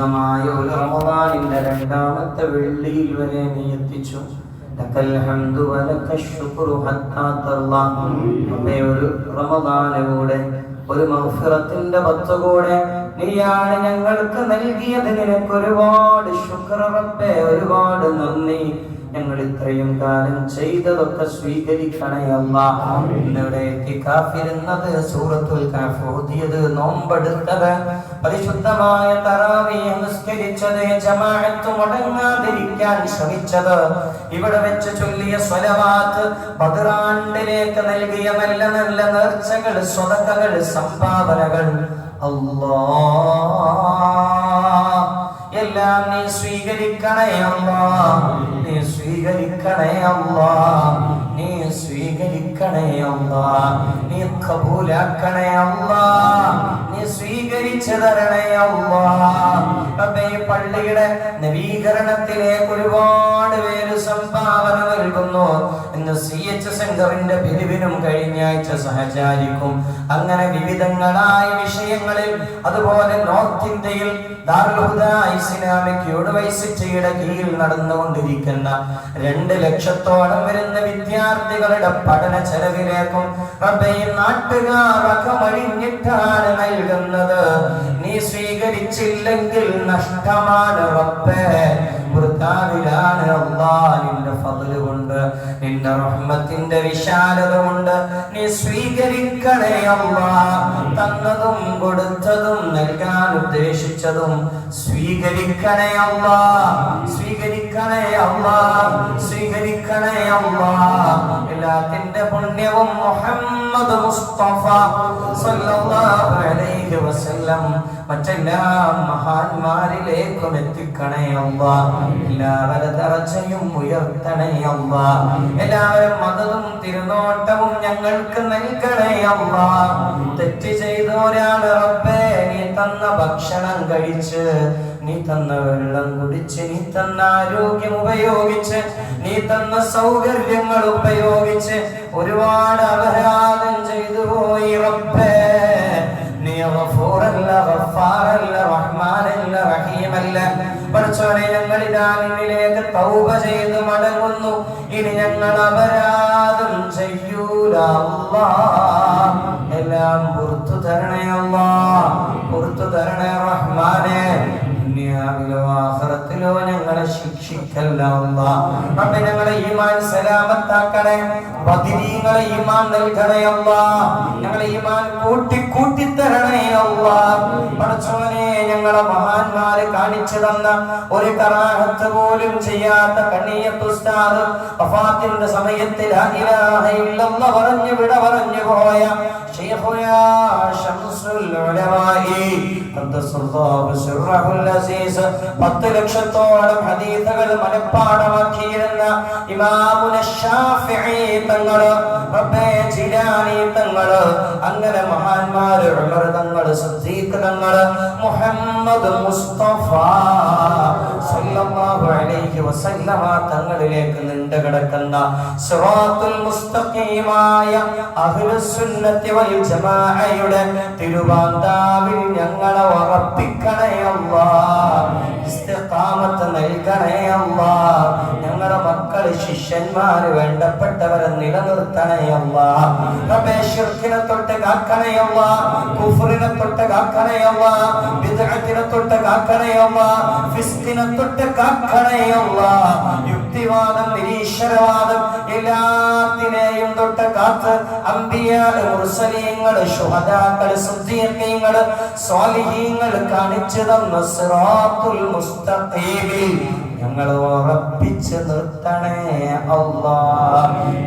പരിശുദ്ധമായ ഒരു റമദാനിന്റെ രണ്ടാമത്തെ വെള്ളിയിൽ വരെ നീ എത്തിച്ചു. ഒരു ഒരു മൗഫിറത്തിന്റെ പത്തുകൂടെ നീയാണ് ഞങ്ങൾക്ക് നൽകിയത്. നിനക്ക് ഒരുപാട് ഒരുപാട് നന്ദി. ഞങ്ങൾ ഇത്രയും കാലം ചെയ്തതൊക്കെ സ്വീകരിക്കണേ അല്ല. ഇന്നിവിടെ എത്തിക്കാഫിരുന്നത് സൂറത്തുൽ കാഫ് ഓതിയത് നോമ്പെടുത്തത്. പരിശുദ്ധമായ തറാവിയെ നിസ്കരിച്ചത് ജമാഅത്ത് മുടങ്ങാതിരിക്കാൻ ശ്രമിച്ചത്. ഇവിടെ വെച്ച് ചൊല്ലിയ സ്വലവാത്ത് ബദറാണ്ടിലേക്ക് നൽകിയ നല്ല നല്ല നേർച്ചകൾ സ്വതക്കകൾ സംഭാവനകൾ. അല്ലാ. എല്ലാം നീ സ്വീകരിക്കണേ അല്ലാ. നീ സ്വീകരിക്കണേ അമ്മ നീ സ്വീകരിക്കണേ അമ്മ നീ കബൂലാക്കണേ അമ്മ നീ സ്വീകരിച്ചു തരണേ അമ്മ റബ്ബേ പള്ളിയുടെ നവീകരണത്തിലേക്ക് ഒരുപാട് പേര് സംഭാവന നൽകുന്നു. ഇന്ന് സി എച്ച് സെന്ററിന്റെ പിരിവിനും കഴിഞ്ഞ ആഴ്ച സഹചാരിക്കും. അങ്ങനെ വിവിധങ്ങളായ വിഷയങ്ങളിൽ അതുപോലെ നോർത്ത് ഇന്ത്യയിൽ ദാറുൽഹുദ ഇസ്ലാമിക് യൂണിവേഴ്സിറ്റിയുടെ കീഴിൽ നടന്നുകൊണ്ടിരിക്കുന്ന രണ്ട് ലക്ഷത്തോളം വരുന്ന വിദ്യാർത്ഥികളുടെ പഠന ചെലവിലേക്കും റബ്ബേ ഈ നാട്ടുകാർ അകമഴിഞ്ഞിട്ടാണ് നൽകുന്നത്. നീ സ്വീകരിച്ചില്ലെങ്കിൽ നഷ്ടമാണ് റബ്ബേ. വൃത്താവിലാണ് അല്ലാ നിന്റെ കൊണ്ട് നിന്റെ റഹ്മത്തിന്റെ വിശാലത കൊണ്ട് നീ സ്വീകരിക്കണേ അല്ലാഹ തന്നതും കൊടുത്തതും നൽകാൻ ഉദ്ദേശിച്ചതും സ്വീകരിക്കണേ അല്ലാഹ സ്വീകരിക്കണേ അല്ലാഹ സ്വീകരിക്കണേ അല്ലാ എല്ലാത്തിന്റെ പുണ്യവും മുഹമ്മദ് മുസ്തഫ സല്ലല്ലാഹു അലൈഹി വസല്ലം. മറ്റെല്ലാ മഹാന്മാരിലേക്കും എത്തിക്കണേ അല്ലാ എല്ലാവരുടെ ദർജയും ഉയർത്തണേ അല്ലാ എല്ലാവരും മതവും തിരുനോട്ടവും ഞങ്ങൾക്ക് നൽകണേ അല്ലാ തെറ്റ് ചെയ്തോരാണ് റബ്ബേ നീ തന്ന ഭക്ഷണം കഴിച്ച് നീ തന്ന വെള്ളം കുടിച്ച് നീ തന്ന ആരോഗ്യം ഉപയോഗിച്ച് നീ തന്ന സൗകര്യങ്ങൾ ഉപയോഗിച്ച് ഒരുപാട് അപരാധം ചെയ്തു പോയി റബ്ബേ. നീ ഗഫൂറല്ല ഗഫാറല്ല റഹ്മാനല്ല റഹീമല്ല. പഠിച്ചോനെ ഞങ്ങൾ നിന്നിലേക്ക് തൗബ ചെയ്ത് മടങ്ങുന്നു. ഇനി ഞങ്ങൾ അപരാധം ചെയ്യൂല അല്ലാ എല്ലാം പുറത്തു തരണേ അല്ലാ. പുറത്തു തരണേ റഹ്മാനെ. ദുനിയാവിലോ ആഖിറത്തിലോ ഞങ്ങളെ ശിക്ഷിക്കല്ല അല്ലാ. റബ്ബേ ഞങ്ങളെ ഈമാൻ സലാമത്താക്കണേ. പതിനീങ്ങളെ ഈമാൻ നൽകണേ അല്ലാ. ഞങ്ങളെ ഈമാൻ കൂട്ടി കൂട്ടി തരണേ അല്ലാ. പടച്ചോനെ ഞങ്ങളെ മഹാന്മാര് കാണിച്ചു തന്ന ഒരു കറാഹത്ത് പോലും ചെയ്യാത്ത കണ്ണിയത്ത് ഉസ്താദ് വഫാത്തിന്റെ സമയത്തിൽ പറഞ്ഞു വിട പറഞ്ഞു പോയ ശൈഖുനാ ശംസുൽ ഉലമായി ഖദ്ദസല്ലാഹു സിർറഹുൽ അസീസ് പത്ത് ലക്ഷത്തോളം ഹദീസുകൾ മനഃപ്പാടമാക്കിയിരുന്ന ഇമാമുന ഷാഫിഈ തങ്ങൾ റബ്ബേ ജിലാനി തങ്ങൾ അങ്ങനെ മഹാന്മാര് ഉമർ തങ്ങൾ സിദ്ദീഖ് തങ്ങൾ മുഹമ്മദ് മുസ്തഫ തങ്ങളിലേക്ക് നീണ്ടു കിടക്കുന്ന മുസ്തഖീമായ വൽ ജമാഅയുടെ തിരുവാന്താവിൽ ഞങ്ങളെ ഉറപ്പിക്കണേ അല്ലാഹ്. ഇസ്തിഖാമത്ത് നൽകണേ ഞങ്ങളുടെ മക്കൾ ശിഷ്യന്മാര് വേണ്ടപ്പെട്ടവരെ നിലനിർത്തണേ കാക്കണേ കാക്കണേ കാക്കണേ കാക്കണേ യുക്തിവാദം നിരീശ്വരവാദം എല്ലാത്തിനെയും തൊട്ട് കാത്ത് അമ്പിയ മുർസലീങ്ങൾ ശുഹദാക്കൾ സിദ്ദീഖീങ്ങൾ സ്വാലിഹീങ്ങൾ കാണിച്ചു തന്ന മുസ്തഖീമിൽ ഞങ്ങൾ ഉറപ്പിച്ച് നിർത്തണേ അള്ളാ.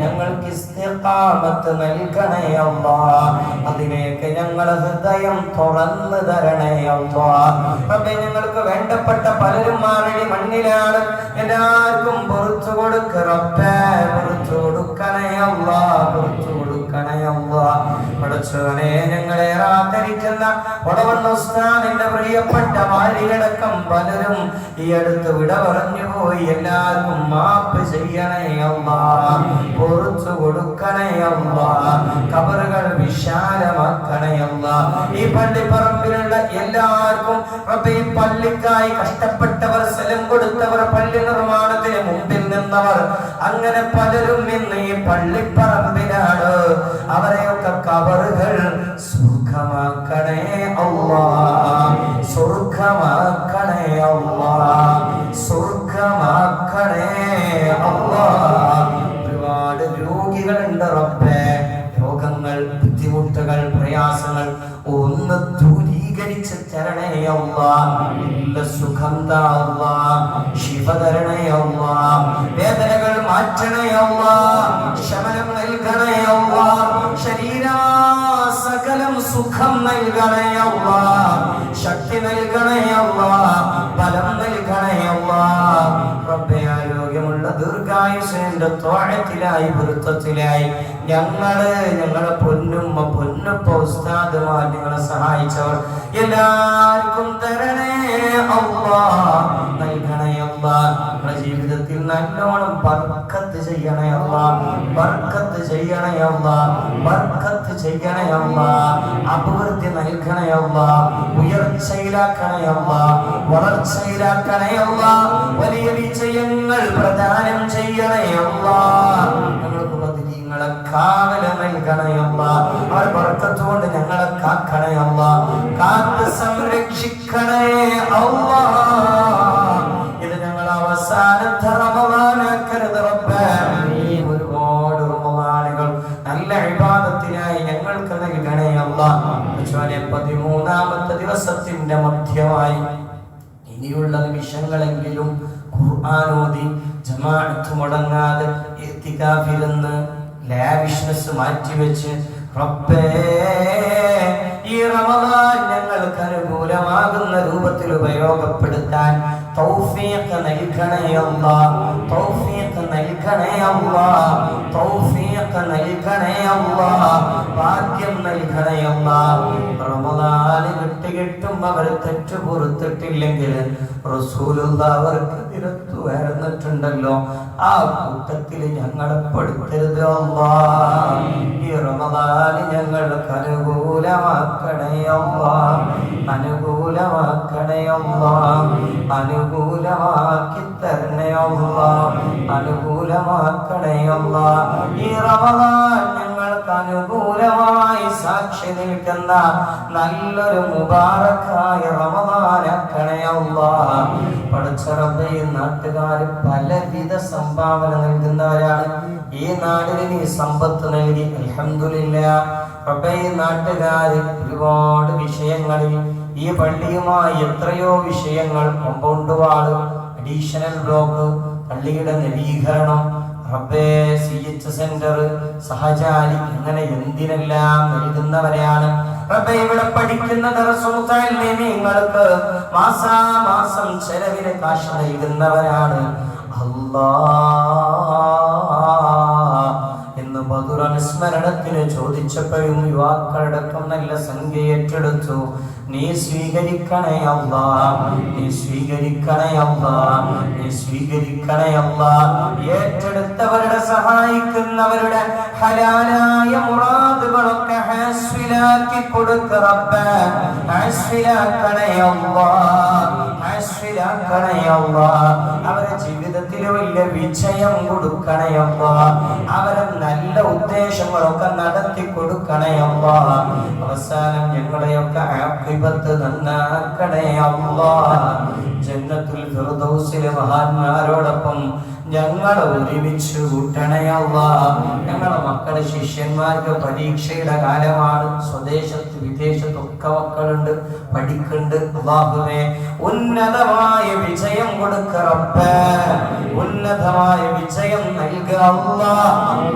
ഞങ്ങൾക്ക് ഇസ്തിഖാമത്ത് നൽകണേ അള്ളാ. അതിലേക്ക് ഞങ്ങൾ ഹൃദയം തുറന്നു തരണേ അള്ളാ. റബ്ബേ ഞങ്ങൾക്ക് വേണ്ടപ്പെട്ട പലരും മാറടി മണ്ണിലാണ്. എല്ലാവർക്കും പുറത്തു കൊടുക്ക റബ്ബേ പുറത്തു കൊടുക്കണേ അള്ളാ പുറത്തു കൊടുക്കണയല്ല പഠിച്ചവനെ ഞങ്ങളെ ആദരിക്കുന്ന ഉടവണ്ണ ഉസ്താദിന്റെ പ്രിയപ്പെട്ട ഭാര്യയടക്കം പലരും ഈ അടുത്ത് വിട പറഞ്ഞു പോയി. എല്ലാവർക്കും മാപ്പ് ചെയ്യണയല്ല പൊറത്തു കൊടുക്കണയല്ല കബറുകൾ വിശാലമാക്കണയല്ല ഈ പള്ളിപ്പറമ്പിലുള്ള എല്ലാവർക്കും റബ്ബേ പള്ളിക്കായി കഷ്ടപ്പെട്ടവർ സ്ഥലം കൊടുത്തവർ പള്ളി നിർമ്മാണത്തിന് മുമ്പിൽ നിന്നവർ അങ്ങനെ പലരും ഇന്ന് ഈ പള്ളിപ്പറമ്പിലാണ് അവരെയൊക്കെ കബറുകൾ സുഖമാക്കണേ അള്ളാ. സ്വർഗമാക്കണേ അള്ളാ. സ്വർഗമാക്കണേ അള്ളാ. ഒരുപാട് രോഗികളുണ്ട് റബ്ബേ. പ്രയാസങ്ങൾ ഒന്ന് ദൂരീകരിച്ച് വേദനകൾ മാറ്റണേ അല്ലാ ശമനം ശരീരാ സുഖം നൽകണേ അല്ലാ ശക്തി നൽകണേ ദീർഘായുസേന്റെ തോഴത്തിലായി വൃത്തത്തിലായി. ഞങ്ങൾ ഞങ്ങളെ പൊന്നുമ്മ പൊന്നുപ്പ ഉസ്താദുമാർ ഞങ്ങളെ സഹായിച്ചവർ. എല്ലാവർക്കും തരണേ അമ്മ നൽകണേ ജീവിതത്തിൽ നല്ലോണം ബർക്കത്ത് ചെയ്യണേ അല്ലാ ബർക്കത്ത് ചെയ്യണേ അല്ലാ ബർക്കത്ത് ചെയ്യണേ അല്ലാ അഭിവൃദ്ധി നൽകണേ അല്ലാ ഉയർച്ചയിലാക്കണേ അല്ലാ വളർച്ചയിലാക്കണേ അല്ലാ വലിയ വിജയങ്ങൾ പ്രദാനം ചെയ്യണേ അല്ലാ ഞങ്ങൾക്ക് ബദരീങ്ങളെ കാവല നൽകണേ അല്ലാ അവർ ബർക്കത്തുകൊണ്ട് ഞങ്ങളെ കാക്കണേ അല്ലാ കാത്ത് സംരക്ഷിക്കണേ അല്ലാ ഇത് ഞങ്ങൾ അവസാനത്തെ ദിവസത്തിന്റെ ദിവസത്തിന്റെ മധ്യമായി ഇനിയുള്ള നിമിഷങ്ങളെങ്കിലും ഖുർആാനോദി ജമാഅത്ത് മുടങ്ങാതെ എത്തിക്കാഫിരുന്ന് ലാവിഷ്നസ് മാറ്റിവെച്ച് റബ്ബേ ഈ റമദാൻ ഞങ്ങൾക്ക് അനുകൂലമാകുന്ന രൂപത്തിൽ ഉപയോഗപ്പെടുത്താൻ തൗഫീഖ് നൽകണേ അല്ലാ തൗഫീഖ് നൽകണേ അല്ലാ തൗഫീഖ് നൽകണേ അല്ലാ ഭാഗ്യം നൽകണേ അല്ലാ റമദാന് വിട്ടുകിട്ടും അവർ തെറ്റ് പൊറുത്തിട്ടില്ലെങ്കിൽ റസൂലുള്ള അവർക്ക് വരുന്നിട്ടുണ്ടല്ലോ ആ കൂട്ടത്തിൽ ഞങ്ങളെ പെടുത്തരുത് ഈ റമദാൻ ഞങ്ങൾക്ക് അനുകൂലമാക്കണേ അല്ലാ അനുകൂലമാക്കണേ അല്ലാ അനുകൂലമാക്കി തരണേ അല്ലാ അനുകൂലമാക്കണേ അല്ലാ ഈ റമദാൻ ഞങ്ങൾക്ക് അനുകൂലമായി സാക്ഷി നിൽക്കുന്ന നല്ലൊരു മുബാറക്കായ റമദാനാക്കണേ പഠിച്ചറബ് നാട്ടുകാർ പലവിധ സംഭാവന നൽകുന്നവരാണ്. ഈ നാടിന് നീ സമ്പത്ത് നൽകി. അലഹമില്ല റബ്ബേ നാട്ടുകാർ ഒരുപാട് വിഷയങ്ങളിൽ ഈ പള്ളിയുമായി എത്രയോ വിഷയങ്ങൾ കോമ്പൗണ്ട് വാൾ. അഡീഷണൽ ബ്ലോക്ക് പള്ളിയുടെ നവീകരണം റബ്ബേ സി എച്ച് സെന്റർ സഹചാരി അങ്ങനെ എന്തിനെല്ലാം നൽകുന്നവരെയാണ് റബ്ബേ ഇവിടെ പഠിക്കുന്ന നിങ്ങൾക്ക് മാസാമാസം ചെലവിന് കാശ് നൽകുന്നവരാണ്. അല്ലാ. മധുരനുസ്മരണത്തിന് ചോദിച്ചപ്പോഴും യുവാക്കളടക്കം നല്ല സംഖ്യ ഏറ്റെടുത്തു നീ സ്വീകരിക്കണേ അല്ല നീ സ്വീകരിക്കണേ അല്ല നീ സ്വീകരിക്കണേ അല്ല. ഏറ്റെടുത്തവരുടെ സഹായിക്കുന്നവരുടെ ഹലാലായ മുറാദുകളൊക്കെ ഹാസ്വിലാക്കി കൊടുക്ക റബ്ബേ. ഹാസ്വിലാക്കണേ അല്ലാ ഹാസ്വിലാക്കണേ അല്ലാ. അവരുടെ ജീവിതത്തിൽ വലിയ വിജയം കൊടുക്കണയമ്മ. അവരെ നല്ല ഉദ്ദേശങ്ങളൊക്കെ നടത്തി കൊടുക്കണയമ്മ. അവസാനം ഞങ്ങളെയൊക്കെ ആക്കിബത്ത് നന്നാക്കണേ അല്ലാ ജന്നത്തുൽ ഫിർദൗസിലെ മഹാന്മാരോടൊപ്പം ഞങ്ങളെ ഒരുമിച്ച് കൂട്ടണയല്ല ഞങ്ങളെ മക്കളെ ശിഷ്യന്മാർക്ക് പരീക്ഷയുടെ കാലമാണ്. സ്വദേശത്ത് വിദേശത്തൊക്കെ മക്കളുണ്ട് പഠിക്കുന്നുണ്ട്. അള്ളാഹുവേ ഉന്നതമായ വിജയം കൊടുക്ക റബ്ബേ. ഉന്നതമായ വിജയം നൽകുക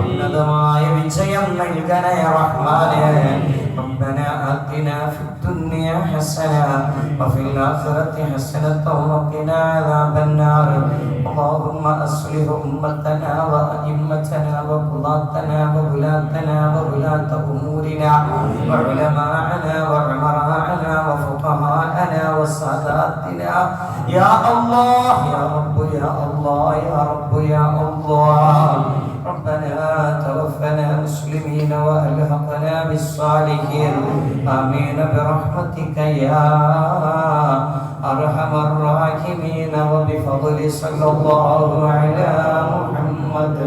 ഉന്നതമായ വിജയം നൽകണേ റഹ്മാനേ. ربنا آتنا في الدنيا حسنة وفي الآخرة حسنة وقنا عذاب النار. اللهم أصلح أمتنا وأئمتنا وقضاتنا وولاتنا وولاة أمورنا وعلماءنا وعمراءنا وفقهاءنا وساداتنا. يا الله يا رب يا الله يا رب يا الله. توفنا مسلمين وألحقنا بالصالحين. آمين برحمتك يا أرحم الراحمين. وبفضل صلى الله على محمد.